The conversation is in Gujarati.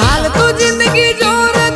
હાલ તો જિંદગી જોર